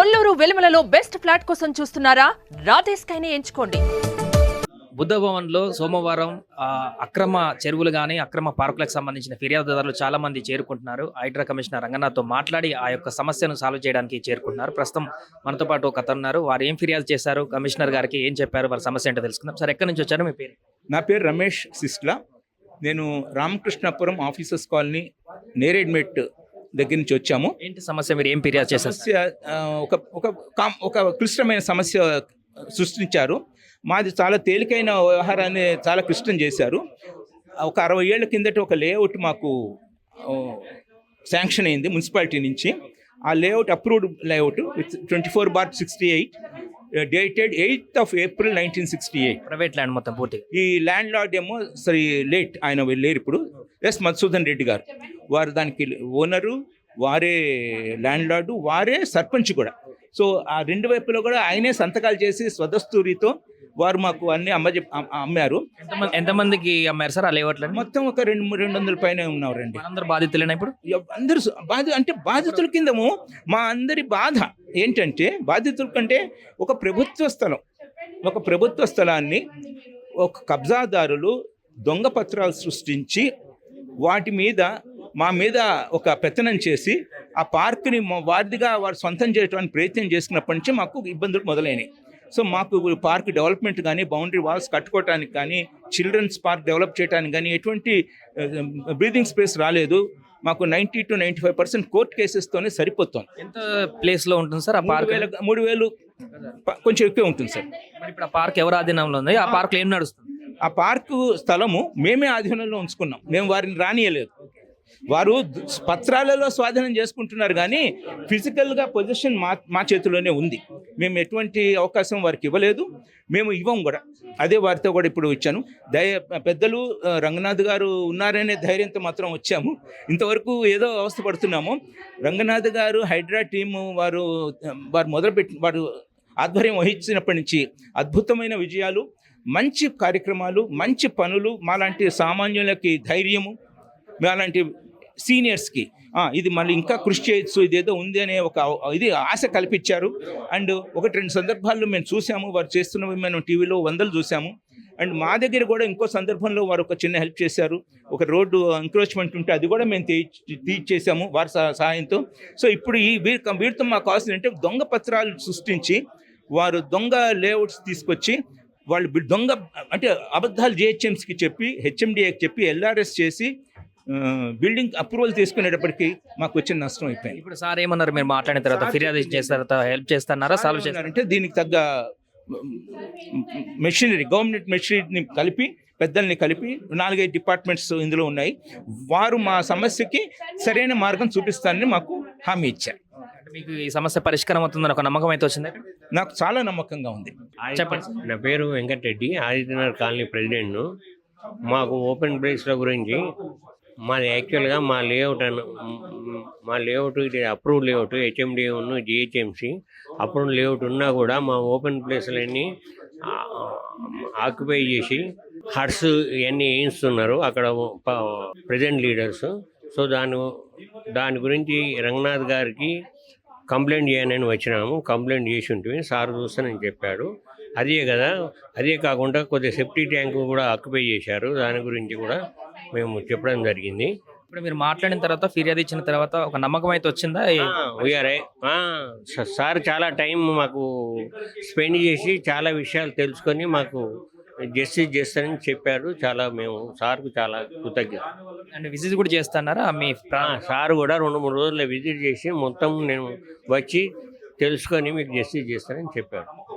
Kolluru వెలుమలలో best flat కోసం చూస్తున్నారా? రాధేస్ కైనే ఎంచుకోండి. బుద్ధ భవన్లో సోమవారం ఆ, అక్రమ చెరువులు కానీ అక్రమ పార్కులకు సంబంధించిన ఫిర్యాదుదారులు చాలా మంది చేరుకుంటున్నారు. హైడ్రా కమిషనర్ రంగనాథ్తో మాట్లాడి ఆ యొక్క సమస్యను సాల్వ్ చేయడానికి చేరుకుంటున్నారు. ప్రస్తుతం మనతో పాటు ఒక అతను ఉన్నారు. వారు ఏం ఫిర్యాదు చేశారు? కమిషనర్ గారికి ఏం చెప్పారు? వారి సమస్య ఏంటో తెలుసుకుందాం. సార్ ఎక్కడి నుంచి వచ్చారు? మీ పేరు? నా పేరు రమేష్ సిస్లా. నేను రామకృష్ణాపురం ఆఫీసర్స్ కాలనీ నేరేడ్మెట్ దగ్గర నుంచి వచ్చాము. ఏంటి సమస్య? మీరు ఏం ఫిర్యాదు చేశారు? సార్? సమస్య ఒక ఒక ఒక క్లిష్టమైన సమస్య సృష్టించారు. మాది చాలా తేలికైన వ్యవహారాన్ని చాలా క్లిష్టం చేశారు. ఒక అరవై ఏళ్ళ కిందట ఒక లేఅవుట్ మాకు శాంక్షన్ అయింది మున్సిపాలిటీ నుంచి. ఆ layout approved layout with twenty four bar sixty eight dated eighth of April nineteen sixty eight private land మొత్తం పూర్తిగా ఈ ల్యాండ్ లార్డ్ ఏమో సరే లేట్ ఆయన లేరు ఇప్పుడు. ఎస్ మధుసూదన్ రెడ్డి గారు. వారు దానికి ఓనరు వారే ల్యాండ్ లార్డు వారే సర్పంచ్ కూడా. సో ఆ రెండు వైపులో కూడా ఆయనే సంతకాలు చేసి స్వదస్తూరితో వారు మాకు అన్ని అమ్మ అమ్మారు. ఎంతమంది ఎంతమందికి అమ్మారు సార్? ఆ లేవట్లని మొత్తం ఒక రెండు రెండు వందల పైన ఉన్నారండి మనందరూ బాధితులేనా ఇప్పుడు? అందరూ బాధ అంటే బాధితుల కిందము మా అందరి బాధ ఏంటంటే బాధితుల కంటే ఒక ప్రభుత్వ స్థలం ఒక ప్రభుత్వ స్థలాన్ని ఒక కబ్జాదారులు దొంగ పత్రాలు సృష్టించి వాటి మీద మా మీద ఒక పెత్తనం చేసి ఆ పార్క్ని వారిదిగా వారు సొంతం చేయడానికి ప్రయత్నం చేసుకున్నప్పటి నుంచి మాకు ఇబ్బందులు మొదలైనవి సో మాకు పార్క్ డెవలప్మెంట్ కానీ బౌండరీ వాల్స్ కట్టుకోవటానికి కానీ చిల్డ్రన్స్ పార్క్ డెవలప్ చేయడానికి కానీ ఎటువంటి బ్రీదింగ్ స్పేస్ రాలేదు. మాకు ninety to ninety five percent court కేసెస్తోనే సరిపోతుంది. ఎంత ప్లేస్లో ఉంటుంది సార్ ఆ మూడు పార్క్? వేల మూడు వేలు కొంచెం ఎక్కువ ఉంటుంది సార్. మరి ఇప్పుడు ఆ పార్క్ ఎవరు ఆధీనంలో ఉంది? ఆ పార్క్ ఏం నడుస్తుంది? ఆ పార్కు స్థలము మేమే ఆధీనంలో ఉంచుకున్నాం. మేము వారిని రానియలేదు. వారు పత్రాలలో స్వాధీనం చేసుకుంటున్నారు కానీ ఫిజికల్గా పొజిషన్ మా మా చేతిలోనే ఉంది. మేము ఎటువంటి అవకాశం వారికి ఇవ్వలేదు. మేము ఇవ్వం కూడా. అదే వారితో కూడా ఇప్పుడు వచ్చాను. దయ పెద్దలు రంగనాథ్ గారు ఉన్నారనే ధైర్యంతో మాత్రం వచ్చాము. ఇంతవరకు ఏదో అవస్థ పడుతున్నాము. రంగనాథ్ గారు హైడ్రా టీము వారు వారు మొదలుపెట్టి వారు ఆధ్వర్యం వహించినప్పటి నుంచి అద్భుతమైన విజయాలు మంచి కార్యక్రమాలు మంచి పనులు మాలాంటి సామాన్యులకి ధైర్యము అలాంటి సీనియర్స్కి. ఇది మళ్ళీ ఇంకా కృషి చేయొచ్చు ఇదేదో ఉంది అనే ఒక ఇది ఆశ కల్పించారు. అండ్ ఒకటి రెండు సందర్భాల్లో మేము చూసాము వారు చేస్తున్నవి మేము టీవీలో వందలు చూసాము. అండ్ మా దగ్గర కూడా ఇంకో సందర్భంలో వారు ఒక చిన్న హెల్ప్ చేశారు. ఒక రోడ్డు ఎంక్రోచ్మెంట్ ఉంటే అది కూడా మేము తీర్చి తీర్చేసాము వారి సహాయంతో సో ఇప్పుడు ఈ వీరి వీరితో మాకు కావాల్సింది అంటే దొంగ పత్రాలు సృష్టించి వారు దొంగ లేఅవుట్స్ తీసుకొచ్చి వాళ్ళు దొంగ అంటే అబద్ధాలు జిహెచ్ఎంసీకి చెప్పి హెచ్ఎండిఏకి చెప్పి ఎల్ఆర్ఎస్ చేసి బిల్డింగ్ అప్రూవల్ తీసుకునేటప్పటికి మాకు వచ్చిన నష్టం అయిపోయింది. ఇప్పుడు సార్ ఏమన్నారు? మీరు మాట్లాడిన తర్వాత ఫిర్యాదు చేసిన తర్వాత హెల్ప్ చేస్తున్నారా? సాల్వ్ చేస్తారా అంటే దీనికి తగ్గ మెషినరీ గవర్నమెంట్ మెషినరీని కలిపి పెద్దల్ని కలిపి నాలుగైదు డిపార్ట్మెంట్స్ ఇందులో ఉన్నాయి. వారు మా సమస్యకి సరైన మార్గం చూపిస్తానని మాకు హామీ ఇచ్చారు. అంటే మీకు ఈ సమస్య పరిష్కారం అవుతుందని ఒక నమ్మకం అయితే వచ్చింది? నాకు చాలా నమ్మకంగా ఉంది. చెప్పండి. నా పేరు వెంకటరెడ్డి ఆదిత్యనగర్ కాలనీ ప్రెసిడెంట్ను. మాకు ఓపెన్ ప్లేస్ల గురించి మాది యాక్చువల్గా మా లేఅవుట్ అను మా లేఅవుట్ ఇది అప్రూవ్ లేఅవుట్ హెచ్ఎండిఏను జిహెచ్ఎంసి అప్రూవ్ లేఅవుట్ ఉన్నా కూడా మా ఓపెన్ ప్లేస్లన్నీ ఆక్యుపై చేసి హర్స్ ఇవన్నీ వేయిస్తున్నారు అక్కడ ప్రజెంట్ లీడర్స్ సో దాని దాని గురించి రంగనాథ్ గారికి కంప్లైంట్ చేయనని వచ్చినాము. కంప్లైంట్ చేసి ఉంటుంది సార్ చూస్తానని చెప్పాడు అదే కదా. అదే కాకుండా కొద్దిగా సెఫ్టీ ట్యాంక్ కూడా ఆక్యుపై చేశారు. దాని గురించి కూడా మేము చెప్పడం జరిగింది. ఇప్పుడు మీరు మాట్లాడిన తర్వాత ఫిర్యాదు ఇచ్చిన తర్వాత ఒక నమ్మకం అయితే వచ్చిందా? వీఆర్ఐ సార్ చాలా టైం మాకు స్పెండ్ చేసి చాలా విషయాలు తెలుసుకొని మాకు జస్టిస్ చేస్తారని చెప్పారు. చాలా మేము సార్కు చాలా కృతజ్ఞత. అండ్ విజిట్ కూడా చేస్తున్నారా? మీ సార్ కూడా రెండు మూడు రోజులు విజిట్ చేసి మొత్తం నేను వచ్చి తెలుసుకొని మీకు జస్టిస్ చేస్తానని చెప్పారు.